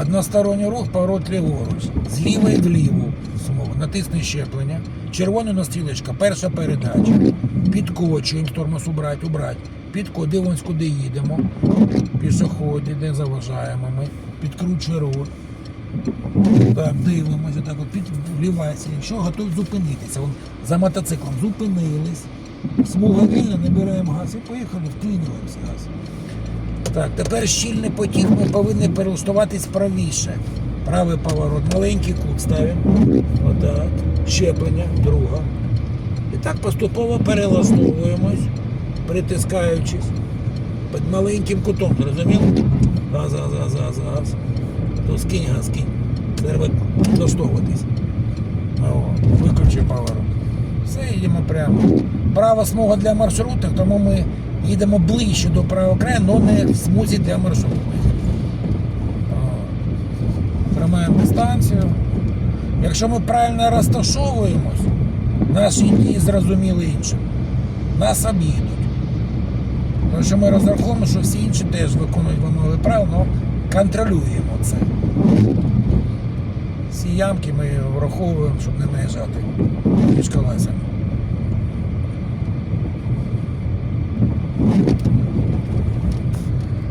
Односторонній рух, поворот ліворуч. З лівої вліву. Знову. Натисни щеплення. Червона стрілочка, перша передача. Підкочуємо, тормоз убрати, убрати. Підко, дивимось, куди їдемо. Пішоходи, де заважаємо ми. Підкручує руль. Так, дивимося, так от підлівається. Якщо готові зупинитися, Вон за мотоциклом зупинились. Смуга вільна, набираємо газ і поїхали, вклинюємося газ. Так, тепер щільний потік ми повинні перелаштуватись правіше. Правий поворот, маленький кут ставимо. Отак. Щеплення, друга. І так поступово перелаштовуємось, притискаючись. Під маленьким кутом, зрозуміло? Газ, газ, газ, газ, газ. То скинь газ, скинь. Треба доштовхуватись. О, виключи поворот. Все, їдемо прямо. Права смуга для маршруток, тому ми їдемо ближче до правого краю, але не в смузі для маршрутних. Тримаємо дистанцію. Якщо ми правильно розташовуємось, наші дії зрозуміли іншим. Нас об'їдуть. Тому що ми розраховуємо, що всі інші теж виконують вимоги правил, але контролюємо це. Ці ямки ми враховуємо, щоб не наїжджати між колесами.